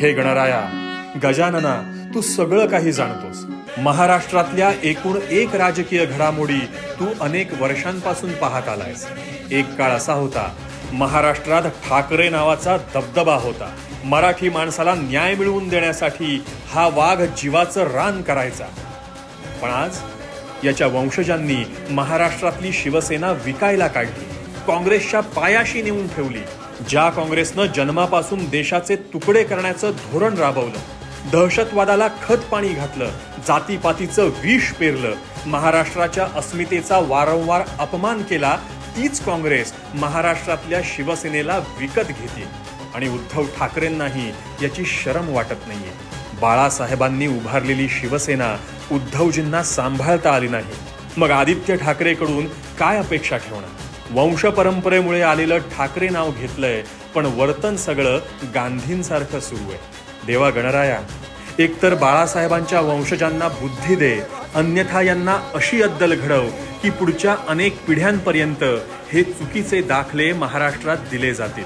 हे गणराया गजानना तू सगळं काही जाणतोस. महाराष्ट्रातल्या एकूण एक राजकीय घडामोडी तू अनेक वर्षांपासून पाहत आलायस. एक काळ असा होता महाराष्ट्रात ठाकरे नावाचा दबदबा होता. मराठी माणसाला न्याय मिळवून देण्यासाठी हा वाघ जीवाचं रान करायचा. पण आज याच्या वंशजांनी महाराष्ट्रातली शिवसेना विकायला काढली. काँग्रेसच्या पायाशी नेऊन ठेवली. ज्या काँग्रेसनं जन्मापासून देशाचे तुकडे करण्याचं धोरण राबवलं दहशतवादाला खत पाणी घातलं जातीपातीचं विष पेरलं महाराष्ट्राच्या अस्मितेचा वारंवार अपमान केला तीच काँग्रेस महाराष्ट्रातल्या शिवसेनेला विकत घेते. आणि उद्धव ठाकरेंनाही याची शरम वाटत नाहीये. बाळासाहेबांनी उभारलेली शिवसेना उद्धवजींना सांभाळता आली नाही. मग आदित्य ठाकरेकडून काय अपेक्षा ठेवणार? वंश परंपरेमुळे आलेलं ठाकरे नाव घेतलंय पण वर्तन सगळं गांधींसारखं सुरू आहे. देवा गणराया एकतर बाळासाहेबांच्या वंशजांना बुद्धी दे अन्यथा यांना अशी अद्दल घडव की पुढच्या अनेक पिढ्यांपर्यंत हे चुकीचे दाखले महाराष्ट्रात दिले जातील.